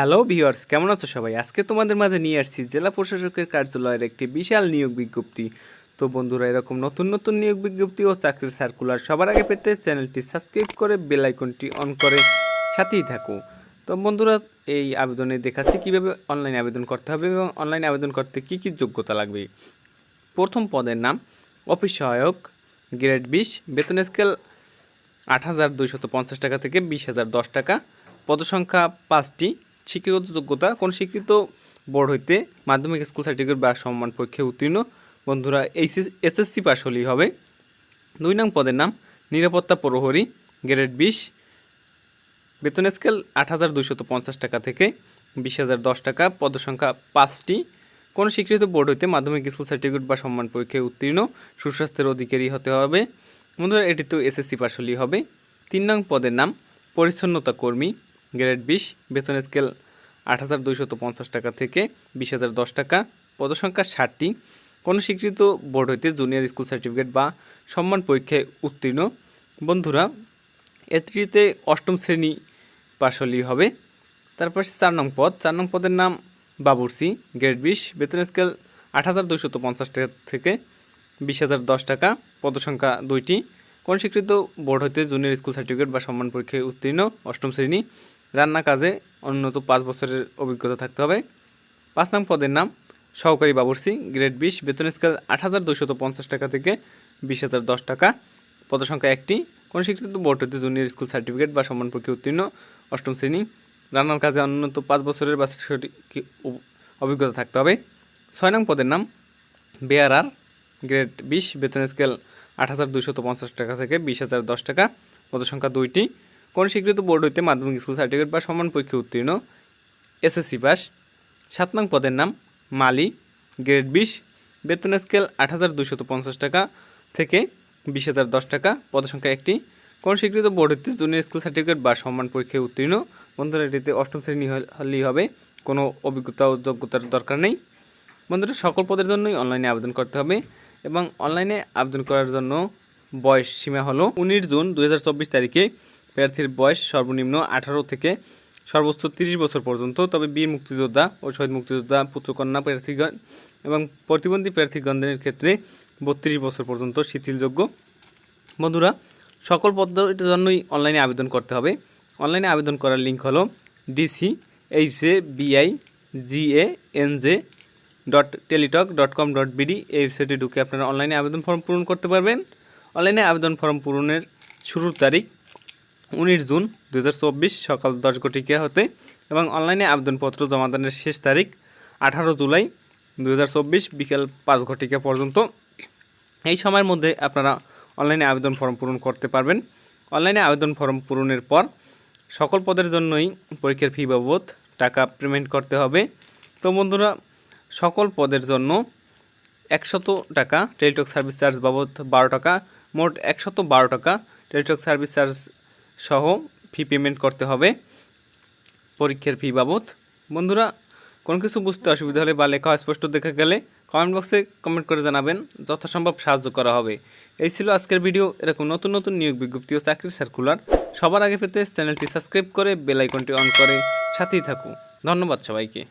Hello viewers কেমন আছো সবাই? আজকে তোমাদের মাঝে নিয়ে আসছি জেলা প্রশাসকের কার্যালয়ের একটি বিশাল নিয়োগ বিজ্ঞপ্তি। তো বন্ধুরা, এরকম নতুন নতুন নিয়োগ বিজ্ঞপ্তি ও চাকরির সার্কুলার সবার আগে পেতে চ্যানেলটি সাবস্ক্রাইব করে বেল আইকনটি অন করে সাথেই থাকো। তো বন্ধুরা, এই আবেদনে দেখাচ্ছি কীভাবে অনলাইনে আবেদন করতে হবে এবং অনলাইনে আবেদন করতে কী কী যোগ্যতা লাগবে। প্রথম পদের নাম, অফিস সহায়ক গ্রেড বিশ, বেতন স্কেল আট হাজার পঞ্চাশ টাকা থেকে বিশ হাজার দশ টাকা, পদসংখ্যা পাঁচটি শিক্ষাগত যোগ্যতা কোন স্বীকৃত বোর্ড হইতে মাধ্যমিক স্কুল সার্টিফিকেট বা সম্মান পরীক্ষায় উত্তীর্ণ। বন্ধুরা, এইচএস, এসএসসি পাস হলেই হবে। দুই নং পদের নাম, নিরাপত্তা প্রহরী, গ্রেড বিশ। বেতন স্কেল আট হাজার দুইশত পঞ্চাশ টাকা থেকে বিশ হাজার দশ টাকা, পদসংখ্যা পাঁচটি। কোনো স্বীকৃত বোর্ড হইতে মাধ্যমিক স্কুল সার্টিফিকেট বা সম্মান পরীক্ষায় উত্তীর্ণ, সুস্বাস্থ্যের অধিকারী হতে হবে। বন্ধুরা, এটি তো এসএসসি পাশ হলেই হবে। তিন নং পদের নাম, পরিচ্ছন্নতা কর্মী। গ্রেড বিশ বেতন স্কেল আট হাজার দুইশত পঞ্চাশ টাকা থেকে বিশ হাজার দশ টাকা, পদসংখ্যা ষাটটি। কোনো স্বীকৃত বোর্ড হইতে জুনিয়র স্কুল সার্টিফিকেট বা সম্মান পরীক্ষায় উত্তীর্ণ। বন্ধুরা এটিতে অষ্টম শ্রেণি পাশ হলেই হবে। তারপর চার নং পদ। চার নং পদের নাম বাবুরসি গ্রেড বিশ বেতন স্কেল আট হাজার দুইশত পঞ্চাশ টাকা থেকে বিশ হাজার দশ টাকা, পদসংখ্যা দুইটি। কোন স্বীকৃত বোর্ড হতে জুনিয়র স্কুল সার্টিফিকেট বা সম্মান পরীক্ষায় উত্তীর্ণ অষ্টম শ্রেণি, রান্না কাজে অন্যত পাঁচ বছরের অভিজ্ঞতা থাকতে হবে। পাঁচ নং পদের নাম, সহকারী বাবুরসি গ্রেড বিশ, বেতন স্কেল আট হাজার পঞ্চাশ টাকা থেকে বিশ হাজার দশ টাকা। পদসংখ্যা একটি, কোন স্বীকৃত বোর্ড হতে জুনিয়র স্কুল সার্টিফিকেট বা সম্মান পরীক্ষায় উত্তীর্ণ অষ্টম শ্রেণি, রান্নার কাজে অন্যত পাঁচ বছরের বা অভিজ্ঞতা থাকতে হবে। ছয় নং পদের নাম বেয়ারার গ্রেড বিশ, বেতন স্কেল আট হাজার পঞ্চাশ টাকা থেকে বিশ হাজার দশ টাকা। পদসংখ্যা দুইটি। কোন স্বীকৃত বোর্ড হইতে মাধ্যমিক স্কুল সার্টিফিকেট বা সমান পরীক্ষা উত্তীর্ণ। SSC pass. সাত নং পদের নাম মালি। গ্রেড বিশ। বেতন স্কেল আট হাজার পঞ্চাশ টাকা থেকে বিশ হাজার দশ টাকা। পদসংখ্যা একটি। কোন স্বীকৃত বোর্ড হইতে জুনিয়র স্কুল সার্টিফিকেট বা সম্মান পরীক্ষায় উত্তীর্ণ। বন্ধুরা, এটিতে অষ্টম শ্রেণি হল- হলেই হবে। কোনো অভিজ্ঞতা ও যোগ্যতার দরকার নেই। বন্ধুরা, সকল পদের জন্যই অনলাইনে আবেদন করতে হবে। এবং অনলাইনে আবেদন করার জন্য বয়স সীমা হলো উনিশ জুন দু হাজার চব্বিশ তারিখে। প্রার্থীর বয়স সর্বনিম্ন আঠারো থেকে সর্বোচ্চ তিরিশ বছর পর্যন্ত। তবে বীর মুক্তিযোদ্ধা ও শহীদ মুক্তিযোদ্ধা পুত্রকন্যা প্রার্থীগণ এবং প্রতিবন্ধী প্রার্থীগণদের ক্ষেত্রে বত্রিশ বছর পর্যন্ত শিথিলযোগ্য। বন্ধুরা, সকল পদ্ধতির জন্যই অনলাইনে আবেদন করতে হবে। অনলাইনে আবেদন করার লিঙ্ক হলো DC H A BI GA NJ dot Teletalk dot com dot BD এই ওয়েবসাইটে ঢুকে আপনারা অনলাইনে আবেদন ফর্ম পূরণ করতে পারবেন। অনলাইনে আবেদন ফর্ম পূরণের শুরুর তারিখ উনিশ জুন দু হাজার চব্বিশ সকাল দশ ঘটিকা হতে এবং অনলাইনে আবেদনপত্র জমাদানের শেষ তারিখ আঠারো জুলাই দু বিকেল পাঁচ ঘটিকা পর্যন্ত। এই সময়ের মধ্যে আপনারা অনলাইনে আবেদন ফর্ম পূরণ করতে পারবেন। অনলাইনে আবেদন ফর্ম পূরণের পর সকল পদের জন্যই পরীক্ষার ফি বাবদ টাকা পেমেন্ট করতে হবে। তো বন্ধুরা সকল পদের জন্য একশত টাকা টেলিটক সার্ভিস চার্জ বাবদ বারো টাকা, মোট একশত বারো টাকা টেলিটক সার্ভিস চার্জ সহ ফি পেমেন্ট করতে হবে পরীক্ষার ফি বাবদ। বন্ধুরা, কোনো কিছু বুঝতে অসুবিধা হলে বা লেখা স্পষ্ট দেখা গেলে কমেন্ট বক্সে কমেন্ট করে জানাবেন, যথাসম্ভব সাহায্য করা হবে। এই ছিল আজকের ভিডিও এরকম নতুন নতুন নিয়োগ বিজ্ঞপ্তি ও চাকরির সার্কুলার সবার আগে পেতে চ্যানেলটি সাবস্ক্রাইব করে বেল আইকনটি অন করে সাথেই থাকুন। ধন্যবাদ সবাইকে।